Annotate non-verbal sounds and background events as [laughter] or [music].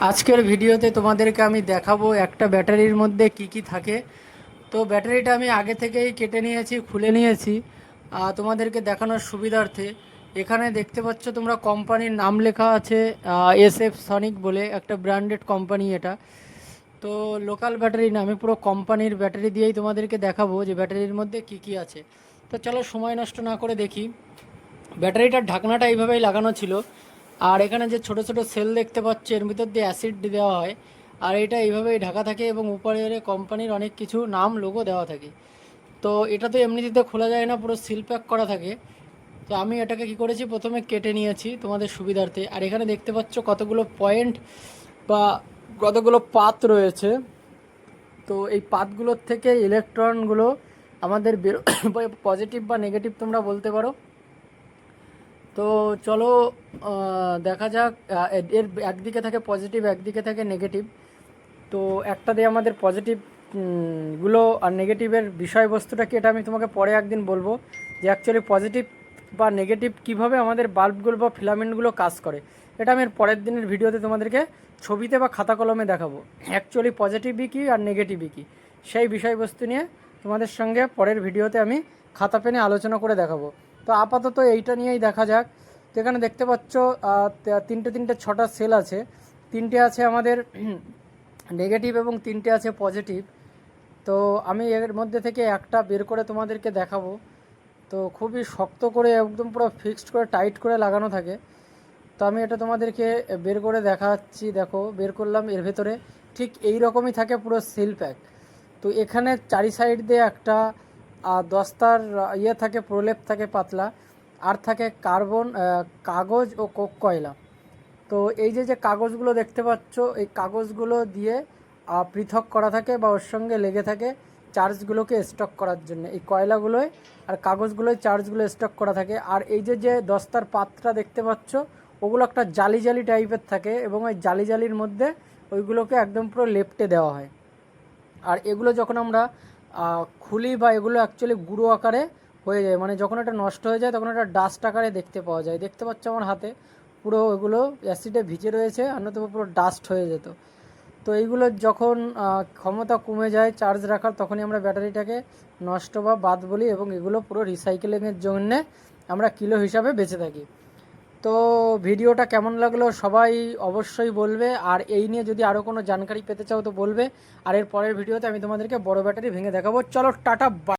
আজকের ভিডিওতে তোমাদেরকে আমি দেখাবো একটা ব্যাটারির মধ্যে কি কি থাকে। তো ব্যাটারিটা আমি আগে থেকেই কেটে নিয়েছি, খুলে নিয়েছি। তোমাদেরকে দেখানোর সুবিধার্থে। এখানে দেখতে পাচ্ছ তোমরা কোম্পানির নাম লেখা আছে এস এফ সনিক বলে একটা ব্র্যান্ডেড কোম্পানি এটা। তো লোকাল ব্যাটারি না, আমি পুরো কোম্পানির ব্যাটারি দিয়েই তোমাদেরকে দেখাবো যে ব্যাটারির মধ্যে কি কি আছে। তো চলো সময় নষ্ট না করে দেখি। ব্যাটারিটার ঢাকনাটা এইভাবেই লাগানো ছিল। আর এখানে যে ছোট ছোট সেল দেখতে পাচ্ছ, এর ভিতর দিয়ে অ্যাসিড দেওয়া হয়। আর এটা এইভাবেই ঢাকা থাকে এবং উপরে কোম্পানির অনেক কিছু নাম, লোগো দেওয়া থাকে। তো এটা তো এমনিতে খোলা যায় না, পুরো সিল প্যাক করা থাকে। তো আমি এটাকে কি করেছি? প্রথমে কেটে নিয়েছি তোমাদের সুবিধার্থে। আর এখানে দেখতে পাচ্ছ কতগুলো পয়েন্ট বা কতগুলো পাত রয়েছে। তো এই পাতগুলোর থেকে ইলেকট্রনগুলো আমাদের বেরো [coughs] পজিটিভ বা নেগেটিভ তোমরা বলতে পারো। তো চলো দেখা যাক এর একদিকে থাকে পজিটিভ একদিকে থাকে নেগেটিভ তো একটা দিয়ে আমাদের পজিটিভগুলো আর নেগেটিভের বিষয়বস্তুটা কি এটা আমি তোমাকে পরে একদিন বলব। যে অ্যাকচুয়ালি পজিটিভ বা নেগেটিভ কীভাবে আমাদের বাল্বগুলো বা ফিলামেন্টগুলো কাজ করে। এটা আমি পরের দিনের ভিডিওতে তোমাদেরকে ছবিতে বা খাতা কলমে দেখাবো। অ্যাকচুয়ালি পজিটিভই কী আর নেগেটিভই কী? সেই বিষয়বস্তু নিয়ে তোমাদের সঙ্গে পরের ভিডিওতে আমি খাতা পেনে আলোচনা করে দেখাবো। তো আপাতত এইটা নিয়েই দেখা যাক। তো এখানে দেখতে পাচ্ছ তিনটে তিনটে, ছটা সেল আছে। তিনটে আছে আমাদের [clears throat] নেগেটিভ এবং তিনটে আছে পজিটিভ তো আমি এর মধ্যে থেকে একটা বের করে তোমাদেরকে দেখাবো। তো খুবই শক্ত করে, একদম পুরো ফিক্সড করে টাইট করে লাগানো থাকে। তো আমি এটা তোমাদেরকে বের করে দেখাচ্ছি, দেখো, বের করলাম এর ভেতরে। ঠিক এই রকমই থাকে পুরো সিল প্যাক তো এখানে চারি সাইড দিয়ে একটা দস্তার ইয়ে থাকে, প্রলেপ থাকে পাতলা, আর থাকে কার্বন কাগজ ও কোক কয়লা। তো এই যে যে কাগজগুলো দেখতে পাচ্ছ, এই কাগজগুলো দিয়ে পৃথক করা থাকে বা ওর সঙ্গে লেগে থাকে চার্জগুলোকে স্টক করার জন্য। এই কয়লাগুলোয় আর কাগজগুলোয় চার্জগুলো স্টক করা থাকে। আর এই যে যে দস্তার পাতটা দেখতে পাচ্ছ, ওগুলো একটা জালি জালি টাইপের থাকে এবং ওই জালি জালির মধ্যে ওইগুলোকে একদম পুরো লেপটে দেওয়া হয়। আর এগুলো যখন আমরা খুলি বা এগুলো অ্যাকচুয়ালি গুঁড়ো আকারে হয়ে যায়। মানে যখন এটা নষ্ট হয়ে যায়, তখন এটা ডাস্ট আকারে দেখতে পাওয়া যায়। দেখতে পাচ্ছ আমার হাতে? পুরো এগুলো অ্যাসিডে ভিজে রয়েছে আর নয়তো পুরো ডাস্ট হয়ে যেত। তো এইগুলো যখন ক্ষমতা কমে যায় চার্জ রাখার, তখনই আমরা ব্যাটারিটাকে নষ্ট বা বাদ বলি এবং এগুলো পুরো রিসাইকেলিংয়ের জন্যে আমরা কিলো হিসাবে বেঁচে থাকি। তো ভিডিওটা কেমন লাগল সবাই অবশ্যই বলবে, আর এই নিয়ে যদি আরও কোনো জানকারি পেতে চাও তো বলবে, আর এর পরের ভিডিওতে আমি তোমাদেরকে বড় ব্যাটারি ভেঙে দেখাবো। চলো, টাটা